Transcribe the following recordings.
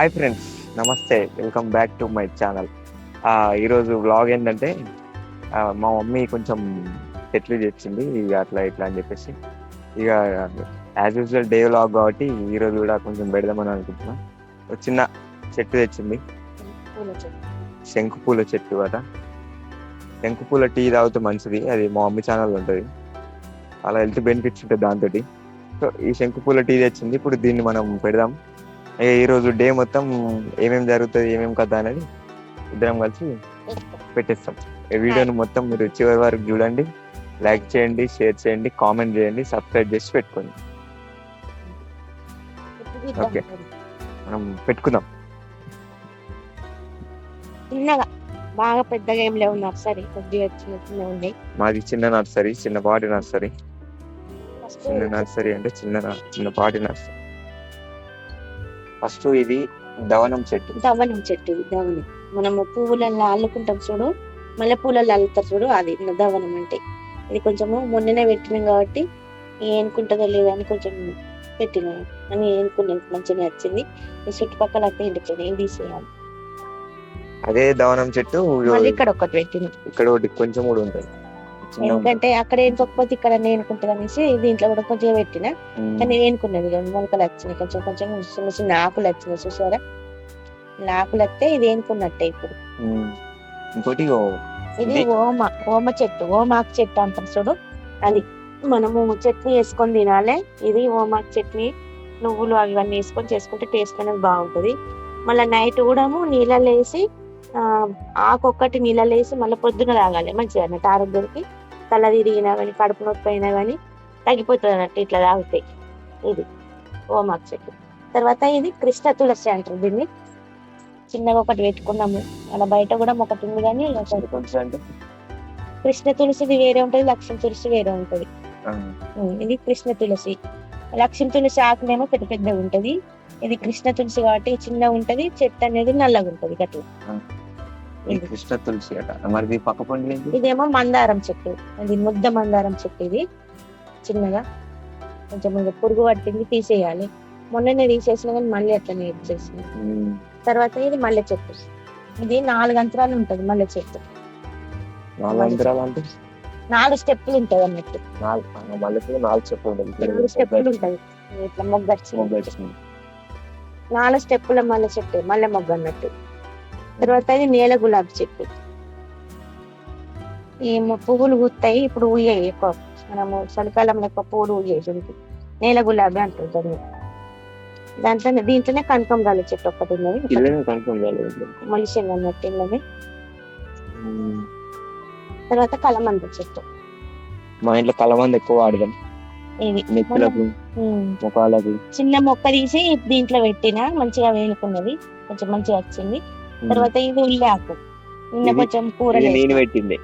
Hi friends నమస్తే welcome back to my channel ఈరోజు vlog ఏంటంటే మా మమ్మీ కొంచెం చెట్లు తెచ్చింది ఇక అట్లా ఇట్లా అని చెప్పేసి. ఇక యాజ్ యూజువల్ డే వ్లాగ్ కాబట్టి ఈరోజు కూడా కొంచెం పెడదామని అనుకుంటున్నా. చిన్న చెట్టు తెచ్చింది. పూల చెట్టు శంకు పూల చెట్టు అట. శంకు పూల టీ తాగితే మంచిది అది మా మమ్మీ ఛానల్ ఉంటుంది. అలా హెల్త్ బెనిఫిట్స్ ఉంటుంది దాంతో సో ఈ శంకు పూల టీ తెచ్చింది ఇప్పుడు దీన్ని మనం పెడదాం. ఈ రోజు డే మొత్తం ఏమేమి జరుగుతుంది ఏమేమి కథ అనేది ఇద్దరం కలిసి పెట్టేస్తాం. ఈ వీడియోని మొత్తం మీరు చివరి వరకు చూడండి లైక్ చేయండి షేర్ చేయండి కామెంట్ చేయండి సబ్స్క్రైబ్ చేసి పెట్టుకోండి. Okay. మనం పెట్టుకుందాం. చిన్నగా బాగా పెద్దగా ఏం లేవు నర్సరీ కొద్దిగా చిన్న చిన్న ఉన్నాయి మాది చిన్న నర్సరీ చిన్నపాటి నర్సరీ. చిన్న నర్సరీ అంటే చిన్న చిన్నపాటి నర్సరీ. ఫస్ట్ ఇది దవనం చెట్టు. దవనం చెట్టు ఇది దవనం. మనము పువ్వులలో అల్లుకుంటాం చూడు. మల్లె పూలలో అల్లుతారు చూడు అది దవనం అంటే. ఇది కొంచెము మొన్ననే పెట్టినాం కాబట్టి ఏనుకుంటుందో లేదో అని కొంచెం పెట్టినాం. అని ఏనుకునేది మంచిగా వచ్చింది. ఈ చుట్టుపక్కల అంతా ఎండిపోయినాయి ఇవి తీసేయాలి? అదే దవనం చెట్టు ఇక్కడ ఒకటి పెట్టినాం. ఇక్కడ ఒకటి కొంచెం కూడా ఉంటుంది. ఎందుకంటే అక్కడ ఏనుకోకపోతే ఇక్కడ ఏనుకుంటుంది అనేసి దీంట్లో కూడా కొంచెం పెట్టిన. కానీ ఏనుకున్నది మొలకలు వచ్చినాయి. కొంచెం కొంచెం చిన్న చిన్న ఆకులు వచ్చినాయి చూసారా? ఆకులు వస్తే ఇది ఏనుకున్నట్టే ఇప్పుడు. ఇంకోటి ఇది ఓమ ఓమ చెట్టు ఓమాకు చెట్టు అంటారు చూడు. అది మనము చట్నీ వేసుకొని తినాలి. ఇది ఓమాకు చట్నీ. నువ్వులు అవన్నీ వేసుకొని చేసుకుంటే టేస్ట్ అనేది బాగుంటది. మళ్ళీ నైట్ కూడా నీళ్ళలో వేసి ఆ, ఆకు ఒక్కటి నీళ్ళలో వేసి మళ్ళీ పొద్దున తాగాలి. మంచిగా అన్నట్టు ఆరోగ్యానికి. తల తిరిగినా కానీ కడుపు నొప్పి అయినా కానీ తగ్గిపోతుంది అన్నట్టు ఇట్లా తాగితే. ఇది ఓమాకు చెట్టు. తర్వాత ఇది కృష్ణ తులసి అంటారు దీన్ని. చిన్నగా ఒకటి పెట్టుకున్నాము. అలా బయట కూడా ఒకటి ఉంది కానీ కృష్ణ తులసిది వేరే ఉంటది లక్ష్మీ తులసి వేరే ఉంటది. ఇది కృష్ణ తులసి. లక్ష్మీ తులసి ఆకునేమో పెద్ద పెద్దగా ఉంటది. ఇది కృష్ణ తులసి కాబట్టి చిన్నగా ఉంటది చెట్టు అనేది నల్లగా ఉంటది గట్ల కృష్ణ తులసి అట. మరి పక్క పండు ఇదేమో మందారం చెట్టు. అది ముద్ద మందారం చెట్టు ఇది. చిన్నగా. కొంచెం ఇంకా పురుగు పట్టింది తీసేయాలి. మొన్ననే తీసేసిన కానీ మళ్ళీ అట్లనే ఇచ్చేసిన ఉమ్, తర్వాత ఇది మల్లె చెట్టు. ఇది నాలుగు అంతరాలు ఉంటది మల్లె చెట్టు. నాలుగు అంతరాలు అంటే? నాలుగు స్టెప్పులు ఉంటది అన్నట్టు. నాలుగు నాలుగు నాలుగు స్టెప్పులు ఉంటది ఇట్లా మొగ్గ వచ్చింది. మొగ్గ వచ్చింది. నాలుగు స్టెప్పుల మల్లె చెట్టు మల్లె మొగ్గ అన్నట్టు. తర్వాత ఇది నేల గులాబీ చెట్టు. ఈ పువ్వులు పూస్తాయి ఇప్పుడు ఊయాయి ఎక్కువ. మనము చలికాలంలో ఎక్కువ పువ్వులు ఊయాయి దీనికి నేల గులాబీ అంటారు దాన్ని. దాంట్లోనే దీంట్లోనే కనకంబరాల చెట్టు ఒకటి ఉన్నది. మలిసింది అన్నట్టు ఇళ్ళని ఉమ్, తర్వాత కలమంద చెట్టు. మా ఇంట్లో కలమంది ఎక్కువ వాడదాం చిన్న మొక్క తీసి దీంట్లో పెట్టిన మంచిగా వేలుకున్నది కొంచెం మంచిగా వచ్చింది. తర్వాత ఇది ఉల్లి ఆకు నిన్న కొంచెం కూర ఇది నేను పెట్టింది.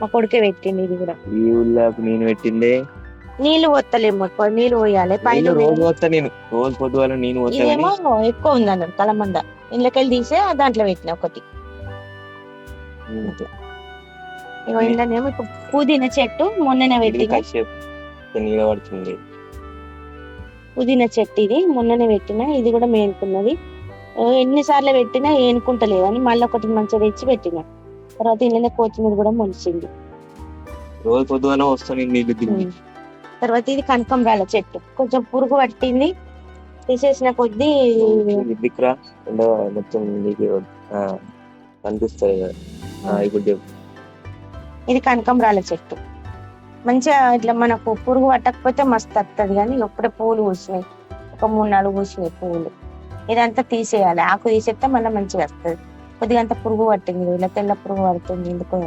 మా కొడుకే పెట్టింది ఇది కూడా. ఈ ఉల్లాకు నేను పెట్టిందే. నీళ్ళు పోతలేము నీళ్ళు పోయాలి. పైన రోజు నేను. రోజు పొద్దుగాల నేను ఇదేమో ఎక్కువ ఉంది అన్నట్టు కలమంద ఇంట్లోకెళ్ళి తీసే దాంట్లో పెట్టిన ఒకటి. ఇగో ఇంట్లోనేమో ఇప్పుడు పుదీనా చెట్టు మొన్ననే పెట్టిన నీడ పడుతుంది. పుదీనా చెట్టు ఇది మొన్ననే పెట్టిన ఇది కూడా మేనుకున్నది ఎన్నిసార్లు పెట్టినా ఏనుకుంటలేదు అని మళ్ళీ ఒకటి మంచిగా తెచ్చి పెట్టిన. తర్వాత ఇంట్లోనే కొత్తిమీర కూడా మొలిచింది. రోజు. తర్వాత ఇది కనకంబరాల చెట్టు. కొంచెం పురుగు పట్టింది. తీసేసిన కొద్దీ దిక్కురా మొత్తం నీకు కనిపిస్తాయి ఇప్పుడు ఇది కనకంబరాల చెట్టు. మంచిగా ఇట్లా మనకు పురుగు పట్టకపోతే మస్తు వస్తుంది కానీ ఇప్పుడే పూలు పూసినాయి. ఒక మూడు నాలుగు పూసినాయి పువ్వులు ఇదంతా తీసేయాలి. ఆకు తీసేస్తే మళ్ళీ మంచిగా వస్తుంది. కొద్దిగా అంత పురుగు పట్టింది. ఇలా తెల్ల పురుగు పడుతుంది ఎందుకో.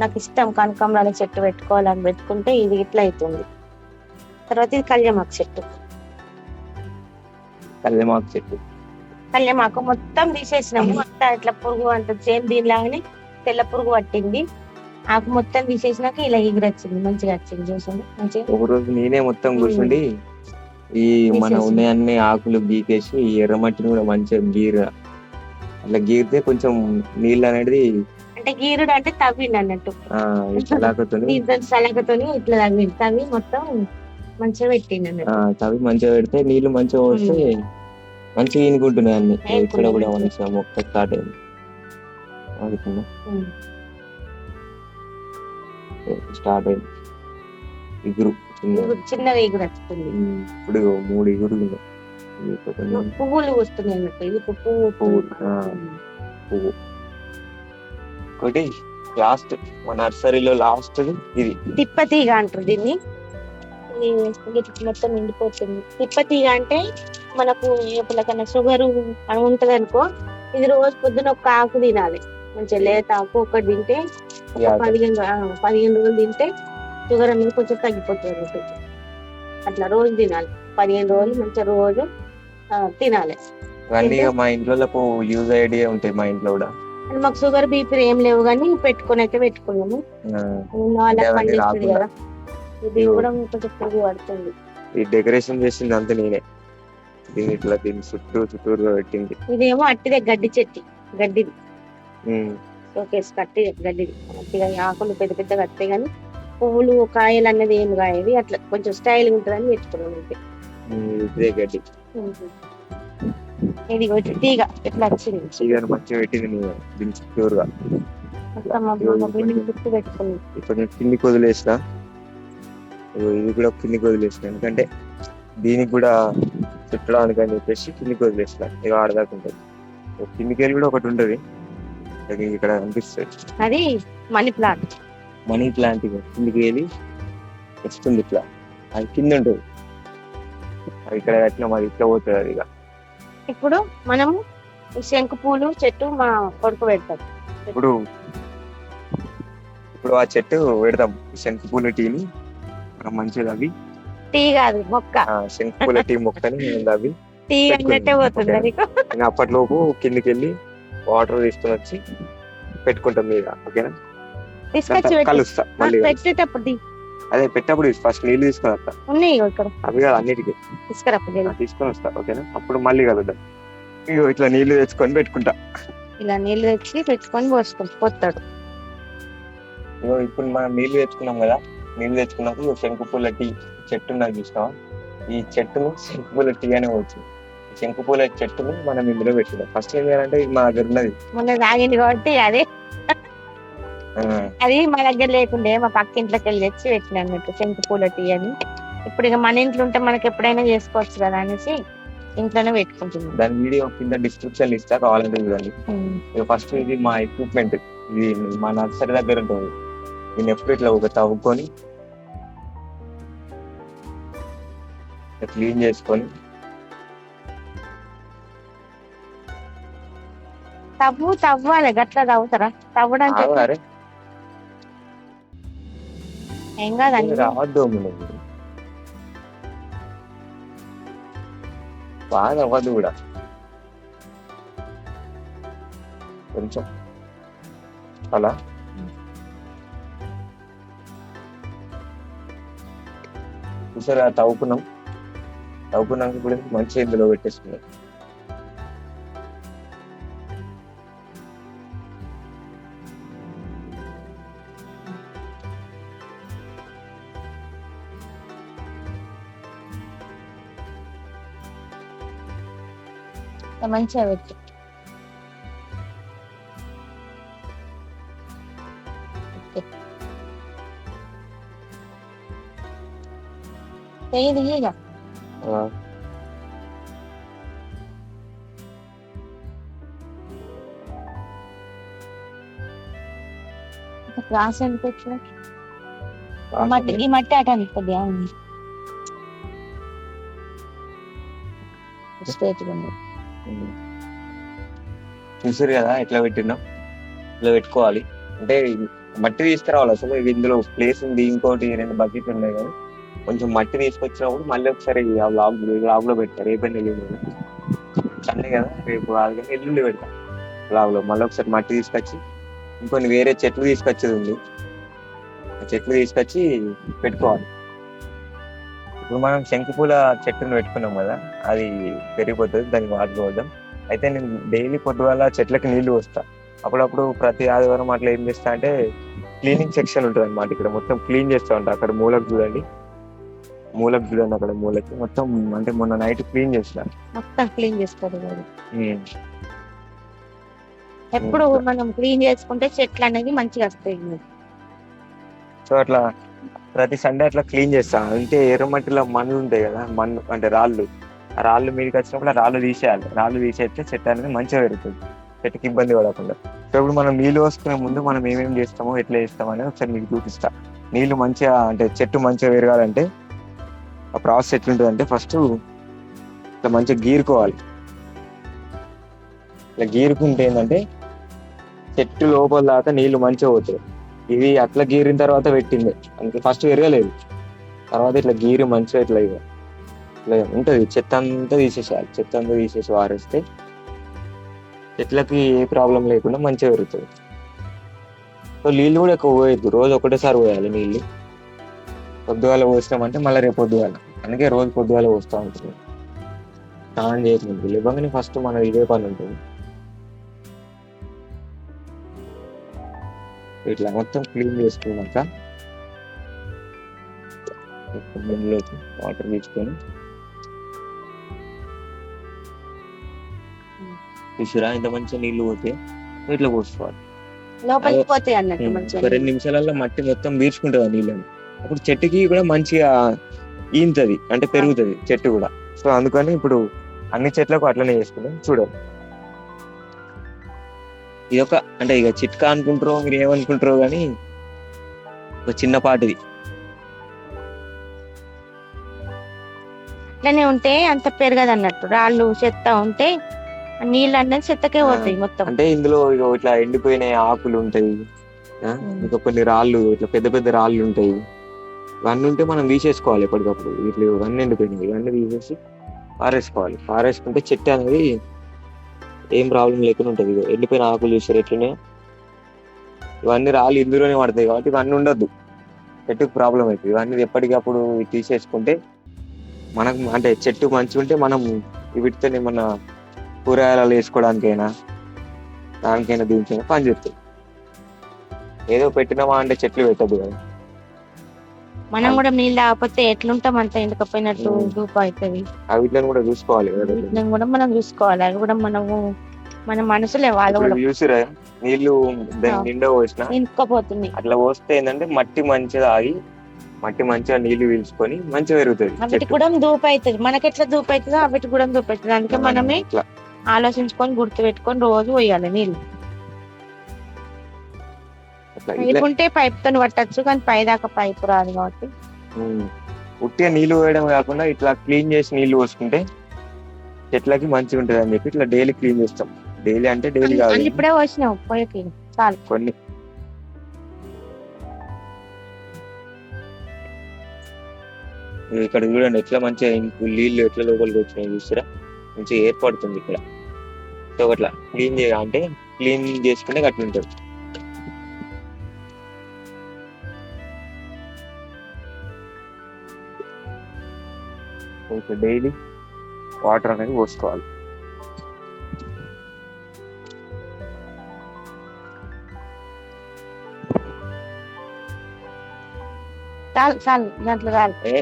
నాకు ఇష్టం. కనకంబరాల చెట్టు పెట్టుకోవాలని పెట్టుకుంటే ఇది ఇట్లా అవుతుంది. తర్వాత ఇది కళ్యామాకు చెట్టు. కల్లెమాకు చెట్టు. కళ్యామాకు మొత్తం తీసేసినాము. మొత్తం ఇట్లా పురుగు అంత సేమ్ దీనిలాగానే తెల్ల పురుగు పట్టింది. ఆకు మొత్తం తీసేసినాక ఇలా ఎగిరి వచ్చింది మంచిగా వచ్చింది. చూసండి మంచిగా. ఒక రోజు నేనే మొత్తం కూర్చుండి ఈ మన. ఉన్నాయన్ని ఆకులు గీకేసి ఈ ఎర్రమట్టిని కూడా మంచిగా గీర. అట్లా గీరితే కొంచెం నీళ్ళు అనేది అంటే గీరుడు అంటే తవ్విండి అన్నట్టు. దీంతో సలకతోని. ఇట్లా తవ్వింది తవ్వి మొత్తం మంచిగా పెట్టిండు అన్నట్టు. తవ్వి మంచిగా పెడితే నీళ్ళు మంచిగా వస్తే మంచిగా ఈనుకుంటున్నాయి అన్ని. ఇక్కడ కూడా? మంచిగా. మొక్క స్టార్ట్ అయింది ఆగుతుందా? స్టార్ట్ అయింది. ఇగురు. చిన్న ఇప్పుడు చిన్నగా ఎగురు వస్తుంది ఇప్పుడు మూడు ఇగురు పువ్వులు వస్తున్నాయి అన్నట్టు. ఇది పువ్వు పువ్వు, పువ్వు. ఒకటి లాస్ట్ మా నర్సరీలో లాస్ట్ ఇది. తిప్పతీగ అంటారు దీన్ని. మొత్తం నిండిపోతుంది. తిప్పతీగ అంటే మనకు ఎప్పటికన్నా షుగర్ అని ఉంటది అనుకో ఇది రోజు పొద్దున ఒక ఆకు తినాలి. మంచిగా లేత ఆకు ఒకటి తింటే. పదిహేను ఆ, పదిహేను రోజులు తింటే షుగర్ అనేది కొంచెం తగ్గిపోతుంది అట్లా రోజు తినాలి. పదిహేను రోజులు మంచిగా రోజు తినాలి. ఇవన్నీ ఇక మా ఇంట్లో యూజ్ ఐడియా ఉంటాయి మా ఇంట్లో కూడా. మాకు షుగర్ బీపీ ఏం లేవు కానీ పెట్టుకొని అయితే పెట్టుకున్నాము. కదా. ఇది కూడా కొంచెం పురుగు పడుతుంది. ఈ డెకరేషన్ చేసింది అంతా నేనే. దీని ఇట్లా దీని చుట్టూ చుట్టూరుగా పెట్టింది. ఇదేమో అట్టిదే గడ్డి చెట్టు. గడ్డిది. ఉమ్, షోకేస్ కట్టి గడ్డిది. ఆకులు పెద్ద పెద్ద కట్టే కానీ పువ్వులు కాయలు అన్నది ఏం కాయది అట్లా కొంచెం స్టైల్ ఉంటుందని పెట్టుకున్నాం అంతే. ఇదే గడ్డి. ఇది వచ్చి తీగ ఇట్లా వచ్చింది చీగను మంచిగా పెట్టింది నేను దీని పెట్టుకున్నాం. ఇప్పుడు నేను కిందికి వదిలేసిన ఇది కూడా కిందికి వదిలేసిన ఎందుకంటే దీనికి కూడా చుట్టడానికి అని చెప్పేసి కిందికి వదిలేసిన ఇక ఆడదాకా ఉంటుంది. కిందికి వెళ్ళి కూడా ఒకటి ఉంటుంది. ఇక ఇక్కడ కనిపిస్తుంది అది మనీ ప్లాంట్. మనీ ప్లాంట్ కిందికి వెళ్ళి వస్తుంది ఇట్లా. అది కింద ఉంటుంది. అది ఇక్కడ కట్టిన మరి ఇట్లా పోతుంది అది ఇక. ఇప్పుడు మనము ఈ శంకు పూలు చెట్టు మా కొడుకు పెడతాం ఇప్పుడు ఇప్పుడు ఆ చెట్టు పెడదాం శంకు పూల టీని. మంచిగా అవి టీ కాదు మొక్క. శంకు పూల టీ మొక్కని నేను అవి టీ అన్నట్టే పోతుంది నేను అప్పట్లోపు కిందికి వెళ్ళి వాటర్ తీసుకొని వచ్చి పెట్టుకుంటాం మీద ఓకేనా? తీసుకొచ్చి. కలుస్తా మళ్ళీ. పెట్టేటప్పుడు అదే పెట్టినప్పుడు ఫస్ట్ నీళ్ళు తీసుకొని వస్తా. ఉన్నాయి ఇక్కడ. అవి కాదు అన్నిటికీ. తీసుకొని వస్తా ఓకేనా? అప్పుడు మళ్ళీ కలుద్దాం. ఇగో ఇట్లా నీళ్ళు తెచ్చుకొని పెట్టుకుంటా. ఇలా నీళ్ళు తెచ్చి పెట్టుకొని పోసుకుంటా పోతాడు ఇగో ఇప్పుడు మనం నీళ్ళు తెచ్చుకున్నాం కదా నీళ్ళు తెచ్చుకున్నప్పుడు శంకు పూల టీ చెట్టు ఉన్నది చూసినావా? ఈ చెట్టును శంకు పూల టీ అనే వచ్చు శంకు పూల చెట్టును మనం ఇందులో పెట్టుకుందాం ఫస్ట్ ఏం చేయాలంటే ఇది మా దగ్గర ఉన్నది. మొన్న తాగింది కాబట్టి అదే. అది మా దగ్గర లేకుండే మా పక్క ఇంట్లోకి వెళ్ళి తెచ్చి పెట్టిన అన్నట్టు శంకు పూల టీ అని. ఇప్పుడు ఇక మన ఇంట్లో ఉంటే మనకి ఎప్పుడైనా చేసుకోవచ్చు కదా అనేసి ఇంట్లోనే పెట్టుకుంటున్నాం. దాని వీడియో కింద డిస్క్రిప్షన్ ఇస్తా కావాలంటే చూడండి. ఫస్ట్ ఇది మా ఎక్విప్మెంట్ ఇది మా నర్సరీ దగ్గర ఉంటుంది. దీన్ని ఎప్పుడు ఇట్లా ఒక తవ్వుకొని క్లీన్ చేసుకొని. తవ్వు తవ్వాలి. గట్లా తవ్వుతారా? తవ్వడానికి ఏం కాదండి రావద్దు. బాగా అవ్వదు కూడా. కొంచెం. అలా. చూసారా తవ్వుకున్నాం. తవ్వుకున్నాక ఇప్పుడు మంచి ఇందులో పెట్టేసుకున్నాం. మంచిగా పెట్టు ఓకే. చెయ్యి దిగిగా ఆ, క్రాస్ ఎందుకు వచ్చిన బాగా మట్టి ఈ మట్టి అట అనుకుంది స్ట్రేట్గా ఉంది. ఉమ్. చూసారు కదా ఎట్లా పెట్టినాం ఇట్లా పెట్టుకోవాలి. అంటే మట్టి తీసుకురావాలి అసలు ఇది ఇందులో ప్లేస్ ఉంది ఇంకోటి రెండు బకెట్ ఉన్నాయి కానీ కొంచెం మట్టి తీసుకొచ్చినప్పుడు మళ్ళీ ఒకసారి ఆ లాగ్ లాగ్లో పెడతారు రేపని ఎల్లుండి సండే కదా రేపు కాదు కానీ ఎల్లుండి పెడతా లాగ్లో. మళ్ళీ ఒకసారి మట్టి తీసుకొచ్చి ఇంకొన్ని వేరే చెట్లు తీసుకొచ్చేది ఉంది. ఆ చెట్లు తీసుకొచ్చి పెట్టుకోవాలి. ఇప్పుడు మనం శంకుపూల చెట్టును పెట్టుకున్నాం కదా అది పెరిగిపోతుంది దానికి వాడుకోవద్దాం అయితే నేను డైలీ పొద్దుగాల చెట్లకి నీళ్ళు వస్తా అప్పుడప్పుడు ప్రతి ఆదివారం అట్లా ఏం చేస్తా అంటే క్లీనింగ్ సెక్షన్ ఉంటుంది అనమాట ఇక్కడ. మొత్తం క్లీన్ చేస్తా ఉంటా. అక్కడ మూలకు చూడండి. మూలకు చూడండి అక్కడ మూలకి. మొత్తం అంటే మొన్న నైట్ క్లీన్ చేసిన మొత్తం క్లీన్ చేసుకోవాలి. ఎప్పుడు మనం క్లీన్ చేసుకుంటే చెట్లు అనేది మంచిగా వస్తాయి. సో అట్లా ప్రతి సండే అట్లా క్లీన్ చేస్తా. అంటే ఎర్రమట్టిలో మన్ను ఉంటాయి కదా మన్ను అంటే రాళ్ళు. ఆ రాళ్ళు మీదకి వచ్చినప్పుడు రాళ్ళు తీసేయాలి. రాళ్ళు తీసేస్తే చెట్టు అనేది మంచిగా పెరుగుతుంది. చెట్టుకి ఇబ్బంది పడకుండా. సో ఇప్పుడు మనం నీళ్ళు పోసుకునే ముందు మనం ఏమేమి చేస్తామో ఎట్లా చేస్తామో అనేది ఒకసారి మీకు చూపిస్తా. నీళ్ళు మంచిగా అంటే చెట్టు మంచిగా పెరగాలంటే ఆ ప్రాసెస్ ఎట్లుంటుంది అంటే ఫస్ట్ ఇట్లా మంచిగా గీరుకోవాలి. ఇట్లా గీరుకుంటే ఏంటంటే చెట్టు లోపల దాకా నీళ్ళు మంచిగా పోతాయి. ఇవి అట్లా గీరిన తర్వాత పెట్టింది అందుకే ఫస్ట్ పెరగలేదు. తర్వాత ఇట్లా గీరి మంచిగా ఇట్లా ఇక ఇట్లా ఉంటుంది. చెత్త అంతా తీసేసేయాలి. చెత్త అంతా తీసేసి వారేస్తే చెట్లకి ఏ ప్రాబ్లం లేకుండా మంచిగా పెరుగుతుంది. సో నీళ్ళు కూడా ఎక్కువ పోయొద్దు. రోజు ఒకటేసారి పోయాలి నీళ్ళు. పొద్దుగాల పోసినామంటే మళ్ళీ రేపు పొద్దుగాల. అందుకే రోజు పొద్దుగాల పోస్తూ ఉంటుంది స్నానం చేయకముందు లేవగానే ఫస్ట్ మన ఇదే పని ఉంటుంది. ఇట్లా మొత్తం క్లీన్ చేసుకున్నాక వాటర్ తీసుకొని చూసిరా ఇంత మంచిగా నీళ్ళు పోతే ఇట్లా పోసుకోవాలి లోపలికి అదే. పోతాయి అన్నట్టు ఒక రెండు నిమిషాలలో మట్టి మొత్తం పీల్చుకుంటుంది ఆ నీళ్ళని అప్పుడు చెట్టుకి కూడా మంచిగా ఈంతది అంటే పెరుగుతుంది చెట్టు కూడా సో అందుకని ఇప్పుడు అన్ని చెట్లకు అట్లనే చేసుకుంటాం చూడండి ఇది ఒక అంటే ఇక చిట్కా అనుకుంటారో మీరు ఏమనుకుంటారో కానీ ఒక చిన్నపాటిది ఇట్లనే ఉంటే అంత పెరగదు అన్నట్టు రాళ్ళు చెత్త ఉంటే నీళ్ళు అనేది చెత్తకే పోతాయి మొత్తం. అంటే ఇందులో ఇక ఇట్లా ఎండిపోయిన ఆకులు ఉంటాయి. ఇంకా కొన్ని రాళ్ళు ఇట్లా పెద్ద పెద్ద రాళ్ళు ఉంటాయి. ఇవన్నీ ఉంటే మనం తీసేసుకోవాలి ఎప్పటికప్పుడు. ఇట్లా ఇవన్నీ ఎండిపోయినాయి ఇవన్నీ తీసేసి పారేసుకోవాలి. పారేసుకుంటే చెట్టు అనేది ఏం ప్రాబ్లం లేకుండా ఉంటుంది ఇక ఎండిపోయిన ఆకులు చూసారు ఎట్లనే ఇవన్నీ రాళ్ళు ఇందులోనే పడతాయి కాబట్టి ఇవన్నీ ఉండొద్దు. చెట్టుకు ప్రాబ్లం అవుతుంది ఇవన్నీ ఎప్పటికప్పుడు తీసేసుకుంటే మనకు అంటే చెట్టు మంచిగా ఉంటే మనం వీటితో ఏమన్నా కూరగాయలు వేసుకోవడానికైనా దానికైనా దీనికైనా పని చేస్తుంది ఏదో పెట్టినామా అంటే చెట్లు పెట్టద్దు కదా. మనం కూడా నీళ్ళు ఆగిపోతే ఎట్లుంటాం అంత ఎండకపోయినట్టు. దూపు అవుతుంది ఆ వీటిని కూడా చూసుకోవాలి కదా వీటిని కూడా మనం చూసుకోవాలి. అవి కూడా మనము మన మనసులే వాళ్ళు కూడా చూసిరా నీళ్ళు దాని. నిండా పోసిన ఇంకపోతుంది అట్లా పోస్తే ఏంటంటే మట్టి మంచిగా ఆగి మట్టి మంచిగా నీళ్ళు పీల్చుకొని మంచిగా పెరుగుతుంది చెట్టు. కూడా దూపు అవుతుంది మనకి ఎట్లా దూపు అవుతుందో వీటికి కూడా దూపు అవుతుంది అందుకే మనమే ఆలోచించుకొని గుర్తు పెట్టుకొని రోజు పోయాలి నీళ్ళు. అట్లా ఉంటే పైప్తో పట్టచ్చు కానీ పై దాకా పైపు రాదు కాబట్టి. ఉట్టిగా నీళ్ళు పోయడం కాకుండా ఇట్లా క్లీన్ చేసి నీళ్ళు పోసుకుంటే చెట్లకి మంచిగా ఉంటుంది అని చెప్పి ఇట్లా డైలీ క్లీన్ చేస్తాం. డైలీ అంటే డైలీ కాదు ఇప్పుడే వచ్చినావు పోయకి చాలు. కొన్ని. ఇక్కడ చూడండి ఎట్లా మంచిగా నీళ్ళు ఎట్లా లోపలికి వచ్చినాయి చూసారా మంచిగా ఏర్పడుతుంది ఇక్కడ. సో అట్లా క్లీన్ చేయ అంటే క్లీన్ చేసుకుంటే అట్లా ఉంటుంది ఓకే డైలీ వాటర్ అనేది పోసుకోవాలి.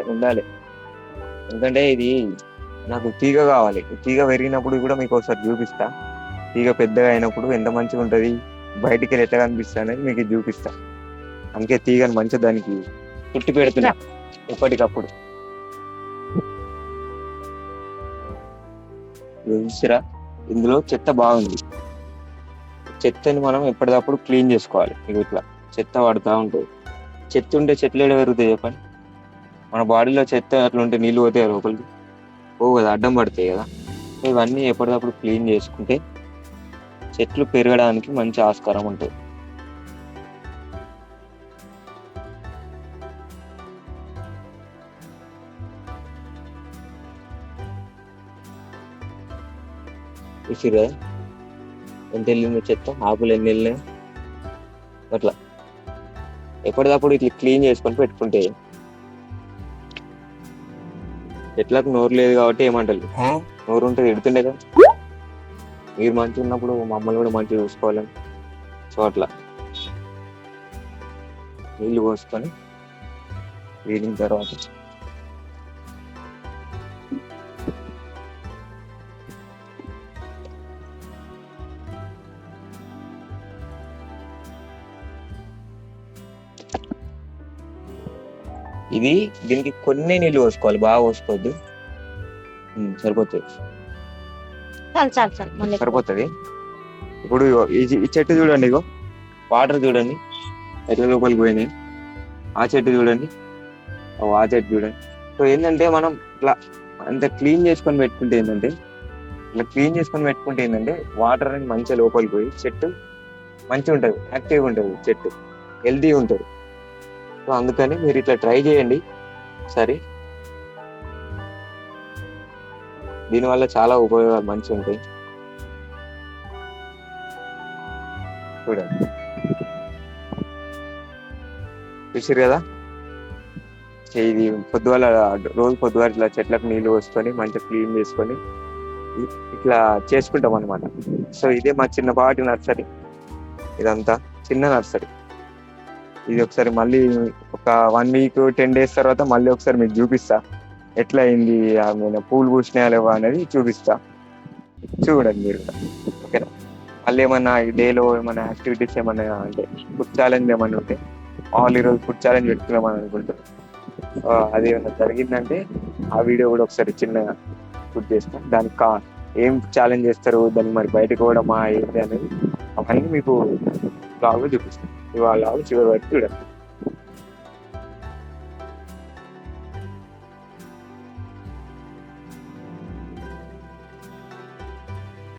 ఉండాలి. ఎందుకంటే ఇది నాకు తీగ కావాలి. తీగ పెరిగినప్పుడు కూడా మీకు ఒకసారి చూపిస్తా. తీగ పెద్దగా అయినప్పుడు ఎంత మంచిగా ఉంటది బయటికి వెళ్ళి ఎట్లా కనిపిస్తుంది అనేది మీకు చూపిస్తా. అందుకే తీగని మంచిగా దానికి చుట్టి పెడుతున్నా ఎప్పటికప్పుడు. చూసిరా? ఇందులో చెత్త బాగుంది. చెత్తని మనం ఎప్పటికప్పుడు క్లీన్ చేసుకోవాలి. ఇక ఇట్లా చెత్త పడుతూ ఉంటుంది. చెత్త ఉంటే చెట్లు ఏడ పెరుగుతాయి చెప్పండి? మన బాడీలో చెత్త అట్లా ఉంటే నీళ్ళు పోతాయి లోపలికి? పోవు కదా అడ్డం పడతాయి కదా. ఇవన్నీ ఎప్పటికప్పుడు క్లీన్ చేసుకుంటే చెట్లు పెరగడానికి మంచి ఆస్కారం ఉంటుంది. చూసిరా ఎంత వెళ్ళింది చెత్త ఆకులు ఎన్ని వెళ్ళినాయి. అట్లా. ఎప్పటికప్పుడు ఇట్లా క్లీన్ చేసుకొని పెట్టుకుంటే చెట్లకు నోరు లేదు కాబట్టి ఏమంటారు నోరు ఉంటే ఎడుతుండే కదా. మీరు మంచిగా ఉన్నప్పుడు మమ్మల్ని కూడా మంచిగా చూసుకోవాలని. సో అట్లా. నీళ్ళు పోసుకొని వీడిన తర్వాత ఇది దీనికి కొన్ని నీళ్ళు పోసుకోవాలి. బాగా పోసుకోవద్దు. ఉమ్, సరిపోతుంది. చాలు చాలు చాలు. మళ్ళీ సరిపోతుంది. ఇప్పుడు ఇగో ఈ ఈ చెట్టు చూడండి ఇగో. వాటర్ చూడండి. ఎట్ల లోపలికి పోయినాయి ఆ చెట్టు చూడండి. ఓ ఆ చెట్టు చూడండి. సో ఏంటంటే మనం ఇట్లా అంత క్లీన్ చేసుకొని పెట్టుకుంటే ఏంటంటే ఇట్లా క్లీన్ చేసుకొని పెట్టుకుంటే ఏంటంటే వాటర్ అనేది మంచిగా లోపలికి పోయి చెట్టు మంచిగా ఉంటుంది. యాక్టివ్గా ఉంటుంది చెట్టు. హెల్తీ ఉంటుంది. సో అందుకని మీరు ఇట్లా ట్రై చేయండి. సరే. దీనివల్ల చాలా ఉపయోగాలు మంచిగా ఉంటాయి. చూడండి. చూసారు కదా? ఇది పొద్దువల రోజు పొద్దువారు ఇట్లా చెట్లకు నీళ్ళు పోసుకొని మంచిగా క్లీన్ చేసుకొని ఇట్లా చేసుకుంటాం అనమాట సో ఇదే మా చిన్నపాటి నర్సరీ. ఇదంతా చిన్న నర్సరీ. ఇది ఒకసారి మళ్ళీ ఒక వన్ వీక్ టెన్ డేస్ తర్వాత మళ్ళీ ఒకసారి మీకు చూపిస్తా. ఎట్లా అయింది మీద పూలు పూసినాయా లేవా అనేది చూపిస్తా. చూడండి మీరు. కూడా. ఓకేనా? మళ్ళీ ఏమన్నా ఈ డేలో ఏమైనా యాక్టివిటీస్ ఏమన్నా అంటే ఫుడ్ ఛాలెంజ్ ఏమన్నా ఉంటే ఆల్ ఈరోజు ఫుడ్ ఛాలెంజ్ పెట్టుకున్నామని అనుకుంటున్నాం అది ఏమైనా జరిగిందంటే ఆ వీడియో కూడా ఒకసారి చిన్నగా ఫుడ్ చేస్తాం. దానికి కా ఏం ఛాలెంజ్ చేస్తారు? దాన్ని మరి బయటకు పోవడమా? ఏంటి అనేది అవన్నీ మీకు బ్లాగ్లో చూపిస్తాం. ఇవాళ చివరి వరకు చూడండి